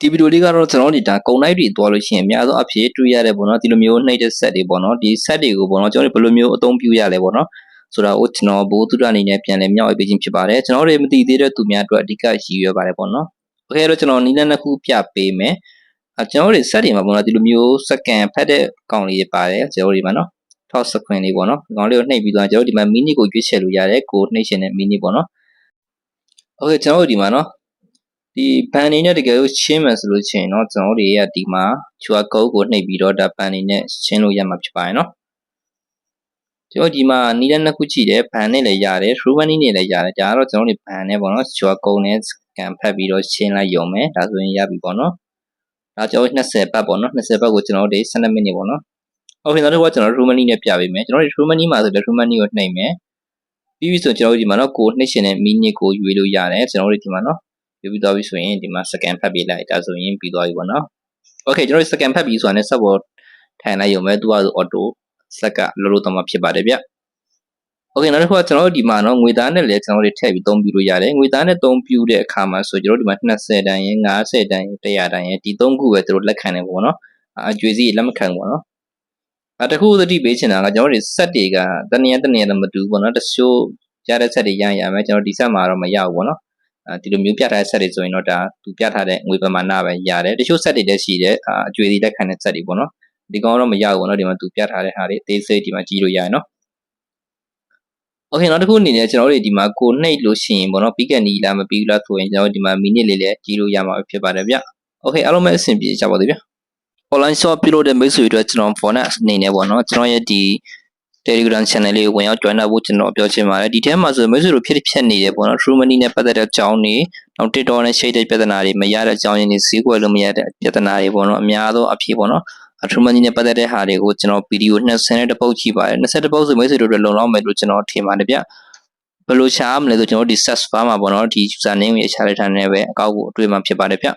ဒီဗီဒီယိုလေးကတော့ကျွန်တော်တို့ဒီဒါကုံလိုက်တွေတွားလို့ရှိရင်အများဆုံးအဖြစ်တွေ့ရတယ်ပေါ့နော်ဒီလိုမျိုးနှိပ်တဲ့ set တွေပေါ့နော်ဒီ set တွေကိုပေါ့နော်ကျွန်တော်တို့ဘယ်လိုမျိုးအသုံးပြုရလဲပေါ့နော်ဆိုတာကိုကျွန်တော်ဘိုးသူရအနေနဲ့ပြန်လည်မျှဝေပေးခြင်းဖြစ်ပါတယ်ကျွန်တော်တို့မသိသေးတဲ့သူများအတွက်အဓိကရည်ရွယ်ပါတယ်ပေါ့နော်โอเคတော့ကျွန်တော်နီးလန်းနှစ်ခုပြပေးမယ်အကျွန်တော်တို့ set တွေမှာပေါ့နော်ဒီလိုမျိုး second ဖတ်တဲ့ကောင်လေးတွေပါတယ်ကျွန်တော်တို့ဒီမှာနော်ထောက် sequence လေးပေါ့နော်ဒီကောင်လေးကိုနှိပ်ပြီးတော့ကျွန်တော်တို့ဒီမှာ mini ကိုရွေးချယ်လို့ရတယ်ကိုနှိပ်ရှင်တဲ့ mini ပေါ့နော်โอเคကျွန်တော်တို့ဒီမှာနော် ဒီဘန်နေနဲ့တကယ်လို့ရှင်းမယ်ဆိုလို့ရှိရင်เนาะကျွန်တော်တို့တွေကဒီမှာ QR code ကိုနှိပ်ပြီးတော့ဒါဘန်နေနဲ့ရှင်းလို့ရမှာဖြစ်ပါတယ်เนาะကျွန်တော်ဒီမှာနီးတဲ့နှစ်ခုကြည့်တယ်ဘန်နဲ့လည်းရတယ် true money နဲ့လည်းရတယ်ဒါကတော့ကျွန်တော်တို့ဘန်နဲ့ပေါ့နော် QR code နဲ့ scan ဖတ်ပြီးတော့ရှင်းလိုက်ရုံပဲဒါဆိုရင်ရပြီပေါ့နော်ဒါကျွန်တော်20ပတ်ပေါ့နော်20ပတ်ကိုကျွန်တော်တို့12မိနစ်ပေါ့နော်ဟုတ်ပြီနောက်တစ်ခါကျွန်တော် true money နဲ့ပြပေးမယ်ကျွန်တော်တို့ true money မှာဆိုတော့ true money ကိုနှိပ်မယ်ပြီးပြီဆိုကျွန်တော်တို့ဒီမှာနော်ကိုနှိပ်ရှင်တဲ့ minute ကိုရွေးလို့ရတယ်ကျွန်တော်တို့ဒီမှာနော် ယူပြီးသွားပြီဆိုရင်ဒီမှာ scan ဖတ်ပေးလိုက်ဒါဆိုရင်ပြီးသွားပြီပေါ့နော် Okay ကျွန်တော်တို့ scan ဖတ်ပြီးဆိုတာနဲ့ sub ပေါ်ထိုင်လိုက်ရုံပဲသူကဆို auto စက်ကလောလောတော့မှဖြစ်ပါတယ်ဗျ Okay နောက်တစ်ခုကကျွန်တော်တို့ဒီမှာနော်ငွေသားနဲ့လည်းကျွန်တော်တို့ထည့်ပြီးသုံးပြလို့ရတယ်ငွေသားနဲ့သုံးပြတဲ့အခါမှာဆိုကျွန်တော်တို့ဒီမှာ20တန်ရင်50တန်ရင်100တန်ရင်ဒီသုံးခုပဲသူတို့လက်ခံနေပေါ့နော်အကျွေးစီလက်မခံဘူးပေါ့နော်အတခုသတိပေးချင်တာကကျွန်တော်တို့ set တွေကတနည်းတနည်းတော့မတူဘူးပေါ့နော်တချို့ရတဲ့ set တွေရရမယ်ကျွန်တော်ဒီ set မှာတော့မရဘူးပေါ့နော် ဒီလိုမျိုးပြထားတဲ့ set တွေဆိုရင်တော့ဒါသူပြထားတဲ့ငွေပမာဏပဲရတယ်တချို့ set တွေလည်းရှိတယ်အကျွေးစီလက်ခံတဲ့ set တွေပေါ့နော်ဒီကောင်တော့မရဘူးပေါ့နော်ဒီမှာသူပြထားတဲ့ဟာတွေအသေးစိတ်ဒီမှာကြည့်လို့ရတယ်နော်โอเคနောက်တစ်ခုအနေနဲ့ကျွန်တော်တို့ဒီမှာကိုနှိပ်လို့ရှိရင်ပေါ့နော်ပြီးကန်နီလားမပြီးဘူးလားဆိုရင်ကျွန်တော်ဒီမှာမိနစ်လေးလေးကြည့်လို့ရမှာဖြစ်ပါတယ်ဗျโอเคအားလုံးပဲအဆင်ပြေကြပါသေးဗျ online shop ပြုလုပ်တဲ့မိတ်ဆွေတွေအတွက်ကျွန်တော် phone အနေနဲ့ပေါ့နော်ကျွန်တော်ရဲ့ဒီ Telegram channel လေးကိုဝင်ရောက် join လုပ်ဖို့ကျွန်တော်ပြောချင်ပါတယ်ဒီထဲမှာဆိုမိတ်ဆွေတို့ဖြစ်ဖြစ်နေတယ်ပေါ့နော် True Money နဲ့ပတ်သက်တဲ့အကြောင်းတွေနောက် TikTok နဲ့ share တဲ့ပြဿနာတွေမရတဲ့အကြောင်းရင်းတွေဈေးကွက်လို့မရတဲ့ပြဿနာတွေပေါ့နော်အများသောအဖြစ်ပေါ့နော်အထူးမကြီးနဲ့ပတ်သက်တဲ့ဟာတွေကိုကျွန်တော်ဗီဒီယို20တပုတ်ကြည့်ပါတယ်20တပုတ်ဆိုမိတ်ဆွေတို့လုံလောက်မယ်လို့ကျွန်တော်ထင်ပါတယ်ဗျဘယ်လိုရှားမလဲဆိုကျွန်တော်ဒီ search bar မှာပေါ့နော်ဒီ user name ကိုရှာလိုက်တာနဲ့ပဲအကောက်ကိုအတွေ့မှာဖြစ်ပါတယ်ဗျ